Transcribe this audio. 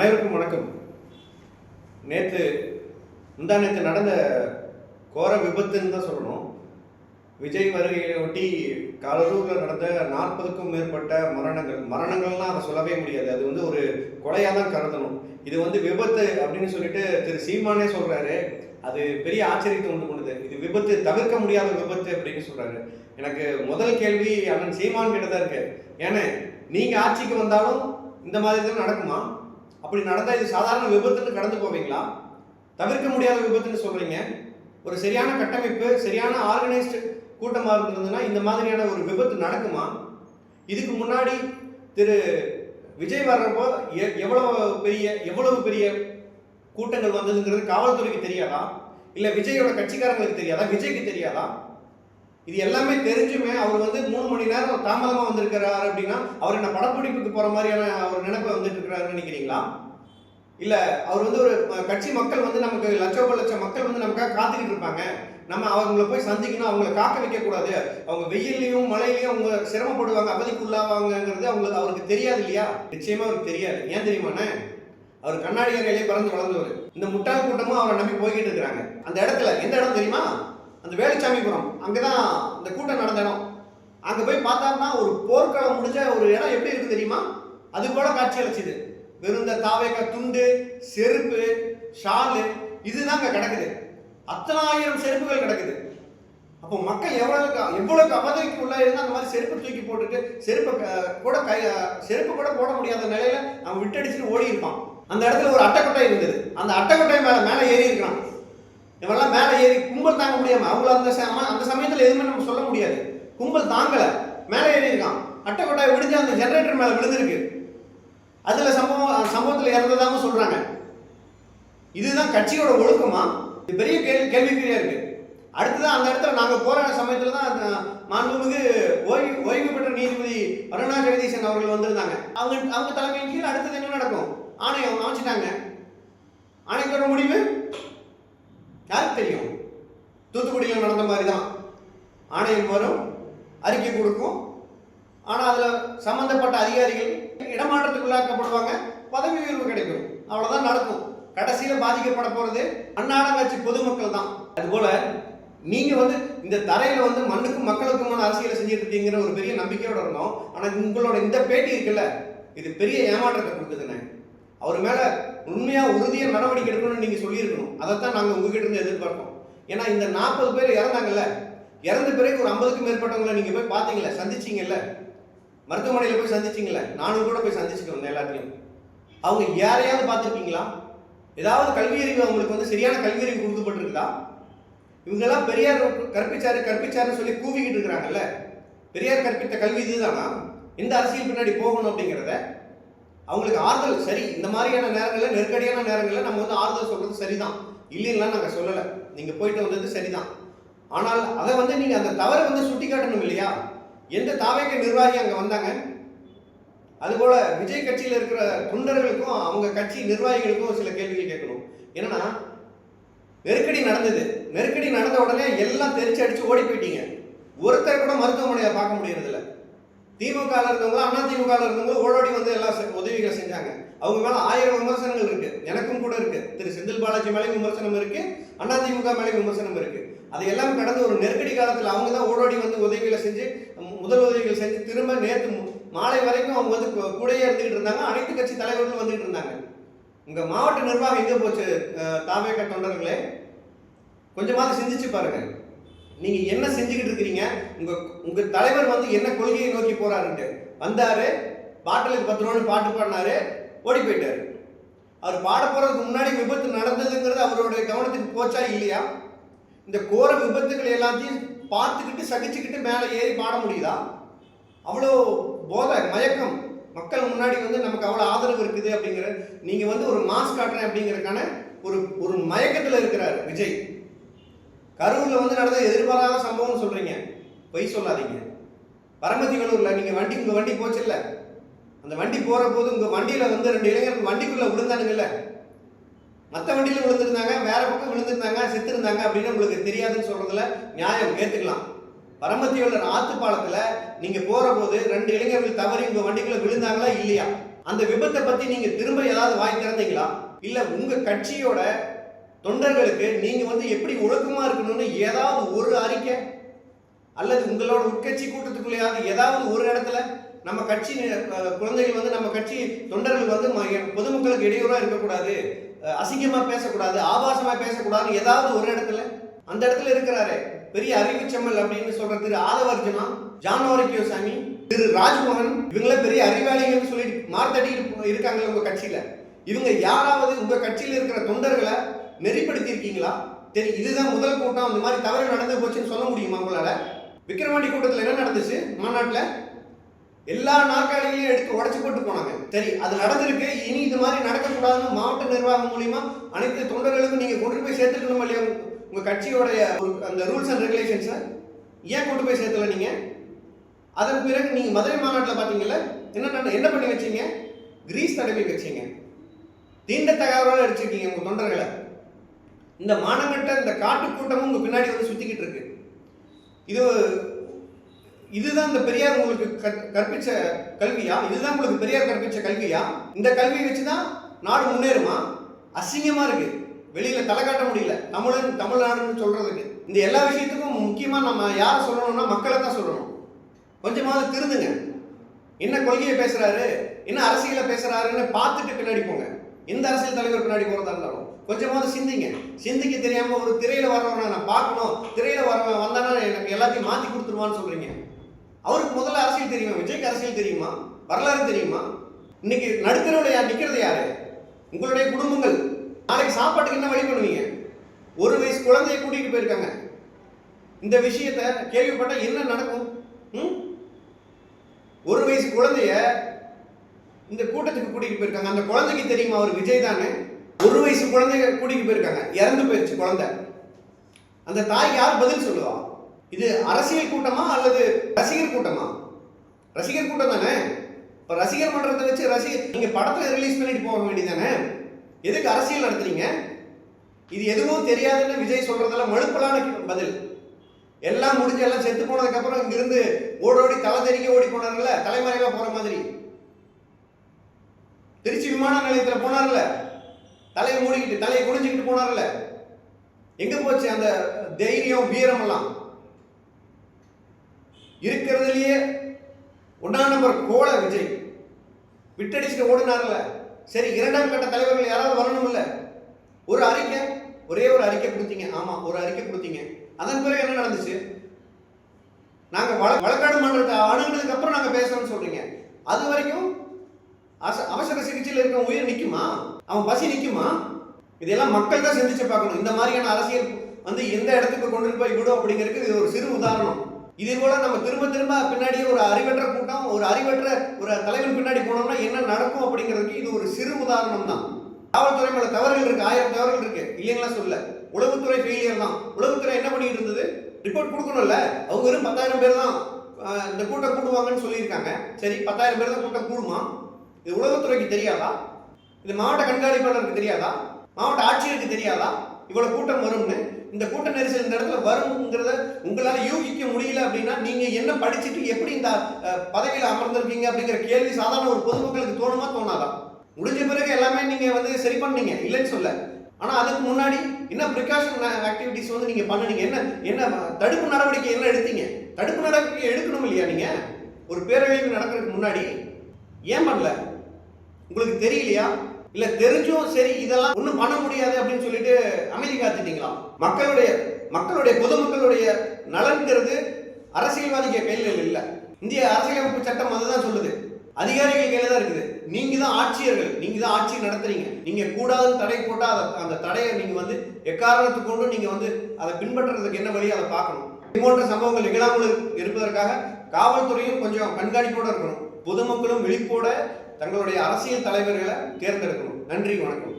அனைவருக்கும் வணக்கம். நேற்று முந்தா நேற்று நடந்த கோர விபத்துன்னு தான் சொல்லணும். விஜய் வருகையை ஒட்டி காலூரில் நடந்த நாற்பதுக்கும் மேற்பட்ட மரணங்கள் மரணங்கள்லாம் அதை சொல்லவே முடியாது. அது வந்து ஒரு கொலையாக தான் கருதணும். இது வந்து விபத்து அப்படின்னு சொல்லிட்டு திரு சீமானே சொல்கிறாரு அது பெரிய ஆச்சரியத்தை உண்டு பண்ணுது. இது விபத்து தவிர்க்க முடியாத விபத்து அப்படின்னு சொல்கிறாரு எனக்கு முதல் கேள்வி அண்ணன் சீமான் கிட்ட தான் இருக்கு. ஏன்னா நீங்கள் ஆட்சிக்கு வந்தாலும் இந்த மாதிரி தான் நடக்குமா? அப்படி நடந்தால் இது சாதாரண விபத்துன்னு கடந்து போவீங்களா? தவிர்க்க முடியாத விபத்துன்னு சொல்கிறீங்க ஒரு சரியான கட்டமைப்பு சரியான ஆர்கனைஸ்டு கூட்டமாக இருந்திருந்ததுன்னா இந்த மாதிரியான ஒரு விபத்து நடக்குமா? இதுக்கு முன்னாடி திரு விஜய் வர்றப்போ எ- எவ்வளவு பெரிய எவ்வளவு பெரிய கூட்டங்கள் வந்ததுங்கிறது காவல்துறைக்கு தெரியாதா? இல்லை விஜயோட கட்சிக்காரங்களுக்கு தெரியாதா? விஜய்க்கு தெரியாதா? இது எல்லாமே தெரிஞ்சுமே அவர் வந்து மூணு மணி நேரம் தாமதமாக வந்திருக்கிறாரு அப்படின்னா அவர் என்ன படப்பிடிப்புக்கு போகிற மாதிரியான ஒரு நினைப்பை வந்துட்டு இருக்கிறாருன்னு நினைக்கிறீங்களா? இல்லை அவர் வந்து ஒரு கட்சி மக்கள் வந்து நமக்கு லட்சோப லட்சம் மக்கள் வந்து நமக்காக காத்துக்கிட்டு இருப்பாங்க. நம்ம அவங்கள போய் சந்திக்கணும் அவங்கள காக்க வைக்கக்கூடாது. அவங்க வெயில்லையும் மழையிலையும் அவங்க சிரமப்படுவாங்க அவதிக்குள்ளாவாங்கங்கிறது அவங்களுக்கு அவருக்கு தெரியாது இல்லையா? நிச்சயமா அவருக்கு தெரியாது. ஏன் தெரியுமாண்ணே அவர் கண்ணாடி அறையிலே பறந்து வளர்ந்தவர். இந்த முட்டாள் கூட்டமும் அவரை நம்பி போய்கிட்டு இருக்கிறாங்க. அந்த இடத்துல எந்த இடம் தெரியுமா? அந்த வேலுச்சாமிபுரம் அங்கதான் இந்த கூட்டம் நடந்த இடம். அங்கே போய் பார்த்தாருன்னா ஒரு போர்க்களம் முடிஞ்ச ஒரு இடம் எப்படி இருக்கு தெரியுமா? அது போல காட்சி அளிச்சுது. வெறும் இந்த தாவேக்கா துண்டு செருப்பு ஷாலு இதுதான் அங்கே கிடக்குது. அத்தனாயிரம் செருப்புகள் கிடக்குது. அப்போ மக்கள் எவ்வளவுக்கு எவ்வளவுக்கு அவதிக்கு உள்ளே இருந்தால் அந்த மாதிரி செருப்பு தூக்கி போட்டுட்டு செருப்பை கூட கை செருப்பு கூட போட முடியாத நிலையில அவன் விட்டடிச்சுட்டு ஓடி இருப்பான் அந்த இடத்துல ஒரு அட்டைக்கொட்டை இருந்தது. அந்த அட்டைக்கொட்டை மேலே மேலே ஏறி இருக்கிறான் இவெல்லாம் மேலே ஏறி கும்பல் தாங்க முடியாம அவங்கள அந்த அந்த சமயத்தில் எதுவுமே நம்ம சொல்ல முடியாது. கும்பல் தாங்கலை. மேலே ஏறி இருக்கான் அட்டைக்கொட்டாய் விழுந்து அந்த ஜெனரேட்டர் மேலே விழுந்திருக்கு. அதில் சம்பவம் சம்பவத்தில் இறந்ததாகவும் சொல்கிறாங்க இதுதான் கட்சியோட ஒழுக்கமா? இது பெரிய கேள்வி கேள்விக்குறியா இருக்கு. அடுத்ததான் அந்த இடத்துல நாங்கள் போகிற சமயத்தில் தான் மாண்புமிகு ஓய்வு ஓய்வு பெற்ற நீதிபதி அருணா ஜெகதீசன் அவர்கள் வந்திருந்தாங்க. அவங்க அவங்க தலைமையின் கீழ் அடுத்தது என்ன நடக்கும்? ஆணையம் அமைச்சிட்டாங்க. ஆணையத்தோட முடிவு? யாருக்கு தெரியும்? தூத்துக்குடியில் நடந்த மாதிரி தான் ஆணையம் வரும் அறிக்கை கொடுக்கும். ஆனால் அதில் சம்பந்தப்பட்ட அதிகாரிகள் இடமாற்றத்துக்குள்ளாக்கப்படுவாங்க பதவி உயர்வு கிடைக்கும். அவ்வளோதான் நடக்கும். கடைசியில் பாதிக்கப்பட போகிறது அன்னாடங்காட்சி பொதுமக்கள் தான். அதுபோல் நீங்கள் வந்து இந்த தரையில் வந்து மண்ணுக்கும் மக்களுக்குமான அரசியலை செஞ்சுட்டு இருக்கீங்கிற ஒரு பெரிய நம்பிக்கையோடு இருந்தோம். ஆனால் உங்களோட இந்த பேட்டி இருக்குல்ல இது பெரிய ஏமாற்றத்தை கொடுக்குதுண்ணே அவர் மேலே உண்மையாக உறுதியாக நடவடிக்கை எடுக்கணும்னு நீங்கள் சொல்லியிருக்கணும். அதைத்தான் நாங்கள் உங்ககிட்ட இருந்து எதிர்பார்ப்போம் ஏன்னா இந்த நாற்பது பேர் இறந்தாங்கல்ல இறந்த பிறகு ஒரு ஐம்பதுக்கும் மேற்பட்டவங்களை நீங்கள் போய் பார்த்தீங்களே சந்திச்சிங்கல்ல மருத்துவமனையில் போய் சந்திச்சீங்கல்ல நானும் கூட போய் சந்திச்சுட்டு வந்தேன் எல்லாத்தையும் அவங்க யாரையாவது பார்த்துருக்கீங்களா? ஏதாவது கல்வியறிவு அவங்களுக்கு வந்து சரியான கல்வியறிவு கொடுக்கப்பட்டிருக்கா இவங்கெல்லாம் பெரியார் கற்பிச்சாரு கற்பிச்சாருன்னு சொல்லி கூவிக்கிட்டு இருக்கிறாங்கல்ல. பெரியார் கற்பித்த கல்வி இதுதானா? எந்த அரசியல் பின்னாடி போகணும் அப்படிங்கிறத அவங்களுக்கு ஆறுதல் சரி. இந்த மாதிரியான நேரங்களில் நெருக்கடியான நேரங்களில் நம்ம வந்து ஆறுதல் சொல்கிறது சரிதான். இல்லைன்னா நாங்கள் சொல்லலை. நீங்கள் போயிட்டு வந்தது சரிதான். ஆனால் அதை வந்து நீங்கள் அந்த தவறை வந்து சுட்டி காட்டணும் இல்லையா? எந்த தாவேக்க நிர்வாகி அங்கே வந்தாங்க? அதுபோல் விஜய் கட்சியில் இருக்கிற தொண்டர்களுக்கும் அவங்க கட்சி நிர்வாகிகளுக்கும் சில கேள்விகள் கேட்கணும். என்னன்னா நெருக்கடி நடந்தது. நெருக்கடி நடந்த உடனே எல்லாம் தெரிச்சு அடித்து ஓடி போயிட்டீங்க. ஒருத்தர் கூட மருத்துவமனையை பார்க்க முடியறதில்ல. திமுக இருக்கவங்களும் அண்ணா திமுக இருக்கவங்களும் ஓடோடி வந்து எல்லா செ- உதவிகளை செஞ்சாங்க. அவங்க மேல ஆயிரம் விமர்சனங்கள் இருக்கு. எனக்கும் கூட இருக்கு. திரு செந்தில் பாலாஜி மேலே விமர்சனம் இருக்கு. அண்ணா திமுக மேலே விமர்சனம் இருக்கு. அது எல்லாம் கடந்து ஒரு நெருக்கடி காலத்தில் அவங்க தான் ஓடோடி வந்து உதவிகளை செஞ்சு முதல் உதவிகள் செஞ்சு திரும்ப நேற்று மாலை வரைக்கும் அவங்க வந்து கூடையே கூடயே இருந்துகிட்டு இருந்தாங்க. அனைத்து கட்சி தலைவர்களும் வந்துகிட்டு இருந்தாங்க. உங்க மாவட்ட நிர்வாகம் எங்க போச்சு அஹ், தாவேக தொண்டர்களே? கொஞ்சமாவது சிந்திச்சு பாருங்க. நீங்க என்ன செஞ்சுக்கிட்டு இருக்கிறீங்க? உங்க உங்க தலைவர் வந்து என்ன கொள்கை நோக்கி போறாருன்ட்டு வந்தாரு. பாட்டிலுக்கு பத்து ரூபான்னு பாட்டு பாடினாரு. ஓடி போயிட்டாரு. அவர் பாட போறதுக்கு முன்னாடி விபத்து நடந்ததுங்கிறது அவருடைய கவனத்துக்கு போச்சா இல்லையா? இந்த கோர விபத்துகள் எல்லாத்தையும் பார்த்துக்கிட்டு சகிச்சுக்கிட்டு மேலே ஏறி பாட முடியுதா? அவ்வளோ போதை மயக்கம். மக்கள் முன்னாடி வந்து நமக்கு அவ்வளோ ஆதரவு இருக்குது அப்படிங்கிற நீங்க வந்து ஒரு மாஸ் காட்டுறேன் அப்படிங்கறதுக்கான ஒரு ஒரு மயக்கத்தில் இருக்கிறார் விஜய். கரூர்ல வந்து நடந்த எதிர்பாராத சம்பவம்னு சொல்றீங்க. பொய் சொல்லாதீங்க. பரமத்தி நீங்கள் நீங்க வண்டி உங்கள் வண்டி போச்சுல்ல. அந்த வண்டி போகிற போது உங்கள் வண்டியில் வந்து ரெண்டு இளைஞர்கள் வண்டிக்குள்ளே விழுந்தானுங்கல்ல மற்ற வண்டியில விழுந்திருந்தாங்க வேற பக்கம் விழுந்திருந்தாங்க செத்துருந்தாங்க அப்படின்னு உங்களுக்கு தெரியாதுன்னு சொல்கிறதுல நியாயம். ஏற்றுக்கலாம் பரமத்தி ஆத்துப்பாலத்தில் நீங்கள் போகிற போது ரெண்டு இளைஞர்கள் தவறி உங்கள் வண்டிக்குள்ளே விழுந்தாங்களா இல்லையா? அந்த விபத்தை பற்றி நீங்கள் திரும்ப ஏதாவது வாய் திறந்தீங்களா? இல்லை உங்கள் கட்சியோட தொண்டர்களுக்கு நீங்கள் வந்து எப்படி ஒழுக்கமாக இருக்கணும்னு ஏதாவது ஒரு அறிக்கை? அல்லது உங்களோட உட்கட்சி கூட்டத்துக்குள்ளேயாவது ஏதாவது ஒரு இடத்துல நம்ம கட்சி குழந்தைகள் வந்து நம்ம கட்சி தொண்டர்கள் வந்து ம- பொதுமக்களுக்கு இடையூறாக இருக்கக்கூடாது அசிங்கமாக பேசக்கூடாது ஆபாசமாக பேசக்கூடாது ஏதாவது ஒரு இடத்துல அந்த இடத்துல இருக்கிறாரு. பெரிய அறிவுச்செம்மல் அப்படின்னு சொல்ற திரு ஆதவர்ஜனா ஜான் சாமி திரு ராஜ்மோகன் இவங்கள பெரிய அறிவாளிகள்னு சொல்லிட்டு மார்த்தடிட்டு இருக்காங்க உங்க கட்சியில. இவங்க யாராவது உங்க கட்சியில் இருக்கிற தொண்டர்களை நெறிப்படுத்தி இருக்கீங்களா தெரியும் இதுதான் முதல் கூட்டம் அந்த மாதிரி தவறு நடந்து போச்சுன்னு சொல்ல முடியுமா உங்களால? விக்ரவாண்டி கூட்டத்தில் என்ன நடந்துச்சு? மாநாட்டில் எல்லா நாற்காலிகளையும் எடுத்து உடச்சி போட்டு போனாங்க. சரி அது நடந்திருக்கு. இனி இது மாதிரி நடக்கக்கூடாதுன்னு மாவட்ட நிர்வாகம் மூலியமா அனைத்து தொண்டர்களுக்கும் நீங்க கொண்டு போய் சேர்த்துக்கணும் இல்லையா? உங்க- கட்சியோடைய அந்த ரூல்ஸ் அண்ட் ரெகுலேஷன்ஸை ஏன் கொண்டு போய் சேர்த்துல நீங்க? அதன் பிறகு நீங்க மதுரை மாநாட்டில் பார்த்தீங்கல்ல என்ன என்ன பண்ணி வச்சீங்க? கிரீஸ் தடவி வச்சீங்க. தீண்ட தகவலோட அடிச்சிருக்கீங்க உங்க தொண்டர்களை. இந்த மானங்கட்ட இந்த காட்டு கூட்டமும் உங்க பின்னாடி வந்து சுத்திக்கிட்டு இருக்கு. இது இதுதான் இந்த பெரியார் உங்களுக்கு கற்- கற்பிச்ச கல்வியா? இதுதான் உங்களுக்கு பெரியார் கற்பிச்ச கல்வியா? இந்த கல்வியை வச்சு தான் நாடு முன்னேறுமா? அசிங்கமா இருக்கு. வெளியில தலை காட்ட முடியல. தமிழன் தமிழ்நாடுன்னு சொல்றதுக்கு. இந்த எல்லா விஷயத்துக்கும் முக்கியமா நம்ம யாரை சொல்லணும்னா மக்களை தான் சொல்லணும். கொஞ்சமாவது திருந்துங்க. என்ன கொள்கையை பேசுறாரு? என்ன அரசியலை பேசுறாருன்னு பார்த்துட்டு பின்னாடி போங்க. எந்த அரசியல் தலைவர் பின்னாடி போறதா இருந்தாலும். கொஞ்சமாவது சிந்திங்க. சிந்திக்க தெரியாமல் ஒரு திரையில் வரவனை நான் பார்க்கணும். திரையில் வரவன் வந்தானா எனக்கு எல்லாத்தையும் மாற்றி கொடுத்துருவான்னு சொல்கிறீங்க அவருக்கு முதல்ல அரசியல் தெரியுமா? விஜய்க்கு அரசியல் தெரியுமா? வரலாறு தெரியுமா? இன்னைக்கு நடுத்தரவில் யார் நிற்கிறது யாரு? உங்களுடைய குடும்பங்கள். நாளைக்கு சாப்பாட்டுக்கு என்ன வழி பண்ணுவீங்க? ஒரு வயசு குழந்தைய கூட்டிகிட்டு போயிருக்காங்க. இந்த விஷயத்த கேள்விப்பட்டால் என்ன நடக்கும்? ம்? ஒரு வயசு குழந்தைய இந்த கூட்டத்துக்கு கூட்டிகிட்டு போயிருக்காங்க. அந்த குழந்தைக்கு தெரியுமா? அவர் விஜய் தானே? ஒரு வயசு குழந்தைங்க கூட்டிட்டு போயிருக்காங்க. இறந்து போயிருச்சு குழந்தை. அந்த தாய் யார் பதில் சொல்லுவா? இது அரசியல் கூட்டமா அல்லது ரசிகர் கூட்டமா? ரசிகர் கூட்டம் தானே? இப்போ ரசிகர் மன்றத்தை வச்சு ரசிகர் நீங்கள் படத்தை ரிலீஸ் பண்ணிட்டு போக வேண்டியதானே எதுக்கு அரசியல் நடத்துறீங்க? இது எதுவும் தெரியாதுன்னு விஜய் சொல்றதெல்லாம் மழுப்பலான பதில். எல்லாம் முடிஞ்சு எல்லாம் செத்து போனதுக்கப்புறம் இங்கிருந்து ஓடோடி தலை தெறிக்க ஓடி போனார்ல தலைமறைவாக போகிற மாதிரி. திருச்சி விமான நிலையத்தில் போனார்ல. தலையை மூடிக்கிட்டு தலையை குடிஞ்சுக்கிட்டு போனார்ல. எங்க போச்சு அந்த தைரியம் வீரம் எல்லாம்? இருக்கிறதுலயே ஒன்றாம் நம்பர் கோல விஜய். விட்டடிச்சுட்டு ஓடினார்ல. சரி இரண்டாம் கட்ட தலைவர்கள் யாராவது வரணும்ல? ஒரு அறிக்கை ஒரே ஒரு அறிக்கை கொடுத்தீங்க. ஆமா ஒரு அறிக்கை கொடுத்தீங்க. அதன் பிறகு என்ன நடந்துச்சு? நாங்க வழக்காடு மன்றத்தை அணுகினதுக்கு அப்புறம் நாங்க பேசணும்னு சொல்றீங்க. அது வரைக்கும் அச- அவசர சிகிச்சையில் இருக்க உயிர் நிற்குமா அவன் பசி நிற்குமா இதெல்லாம் மக்கள் தான் சிந்திச்சு பார்க்கணும். இந்த மாதிரியான அரசியல் வந்து எந்த இடத்துக்கு கொண்டு போய் விடும் அப்படிங்கிறதுக்கு இது ஒரு சிறு உதாரணம். இதே போல நம்ம திரும்ப திரும்ப பின்னாடியே ஒரு அறிவற்ற கூட்டம் ஒரு அறிவற்ற ஒரு தலைவன் பின்னாடி போனோம்னா என்ன நடக்கும் அப்படிங்கிறதுக்கு இது ஒரு சிறு உதாரணம் தான். காவல்துறை மேல தவறுகள் இருக்கு ஆயிரம் தவறுகள் இருக்கு. இல்லைங்களா சொல்ல. உளவுத்துறை ஃபெயிலியர் தான். உளவுத்துறை என்ன பண்ணிட்டு இருந்தது? ரிப்போர்ட் கொடுக்கணும்ல? அவங்க வெறும் பத்தாயிரம் பேர் தான் இந்த கூட்டம் கூடுவாங்கன்னு சொல்லியிருக்காங்க. சரி பத்தாயிரம் பேர் தான் கூட்டம் கூடுமா? இது உளவுத்துறைக்கு தெரியாதா? இது மாவட்ட கண்காணிப்பாளருக்கு தெரியாதா? மாவட்ட ஆட்சியருக்கு தெரியாதா? இவ்வளோ கூட்டம் வரும்னு? இந்த கூட்ட நெரிசல் இந்த இடத்துல வருங்கிறத உங்களால் யூகிக்க முடியல அப்படின்னா நீங்கள் என்ன படிச்சுட்டு எப்படி இந்த பதவியில் அமர்ந்திருக்கீங்க அப்படிங்கிற கேள்வி சாதாரண ஒரு பொதுமக்களுக்கு தோணுமா தோணாதா? முடிஞ்ச பிறகு எல்லாமே நீங்கள் வந்து சரி பண்ணீங்க இல்லைன்னு சொல்ல. ஆனால் அதுக்கு முன்னாடி என்ன ப்ரிகாஷன் ஆக்டிவிட்டிஸ் வந்து நீங்கள் பண்ணுனீங்க? என்ன என்ன தடுப்பு நடவடிக்கை என்ன எடுத்தீங்க? தடுப்பு நடவடிக்கை எடுக்கணும் இல்லையா நீங்கள் ஒரு பேரழிவு நடக்கிறதுக்கு முன்னாடி. ஏன் பண்ணல? உங்களுக்கு தெரியலையா? இல்ல தெரிஞ்சும் சரி இதெல்லாம் ஒண்ணும் பண்ண முடியாது அப்படின்னு சொல்லிட்டு அமைதி காத்துட்டீங்களா? மக்களுடைய மக்களுடைய பொதுமக்களுடைய நலன்கிறது அரசியல்வாதிக்க கையில் இல்ல. இந்திய அரசியலமைப்பு சட்டம் அதுதான் சொல்லுது. அதிகாரிகள் கையில தான் இருக்குது. நீங்க தான் ஆட்சியர்கள். நீங்க தான் ஆட்சி நடத்துறீங்க. நீங்க கூடாதுன்னு தடை போட்டா அதை அந்த தடையை நீங்க வந்து எக்காரணத்துக்கு கொண்டு நீங்க வந்து அதை பின்பற்றுறதுக்கு என்ன வழி அதை பார்க்கணும். இது போன்ற சம்பவங்கள் நிகழாமல் இருப்பதற்காக காவல்துறையும் கொஞ்சம் கண்காணிப்போட இருக்கணும். பொதுமக்களும் விழிப்போட தங்களுடைய அரசியல் தலைவர்களை தேர்ந்தெடுக்கணும். நன்றி வணக்கம்.